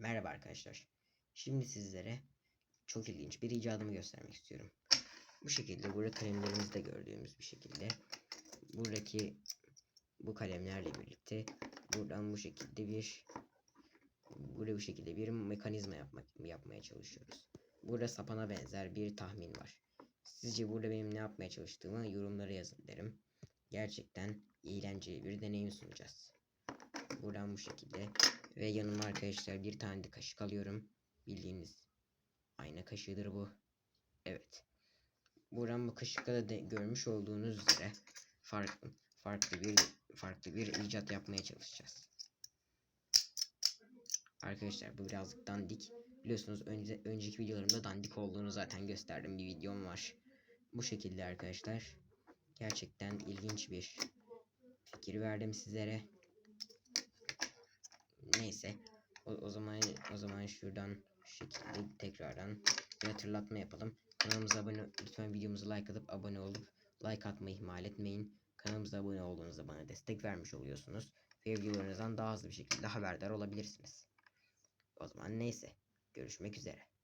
Merhaba arkadaşlar. Şimdi sizlere çok ilginç bir icadımı göstermek istiyorum. Bu şekilde burada kalemlerimizde gördüğümüz bir şekilde buradaki bu kalemlerle birlikte buradan bu şekilde bir burada bu şekilde bir mekanizma yapmak yapmaya çalışıyoruz. Burada sapana benzer bir tahmin var. Sizce burada benim ne yapmaya çalıştığımı yorumlara yazın derim. Gerçekten eğlenceli bir deneyim sunacağız. Buradan bu şekilde ve yanıma arkadaşlar bir tane de kaşık alıyorum. Bildiğiniz ayna kaşığıdır bu. Evet. Buradan bu kaşıkta da de- görmüş olduğunuz üzere farklı farklı bir farklı bir icat yapmaya çalışacağız. Arkadaşlar bu birazcık dandik. Biliyorsunuz önce, önceki videolarımda dandik olduğunu zaten gösterdim. Bir videom var. Bu şekilde arkadaşlar. Gerçekten ilginç bir fikir verdim sizlere. Neyse. O, o zaman o zaman şuradan şu şekilde tekrardan bir hatırlatma yapalım. Kanalımıza abone lütfen videomuzu like atıp abone olup like atmayı ihmal etmeyin. Kanalımıza abone olduğunuzda bana destek vermiş oluyorsunuz. Ve videolarınızdan daha hızlı bir şekilde haberdar olabilirsiniz. O zaman neyse. Görüşmek üzere.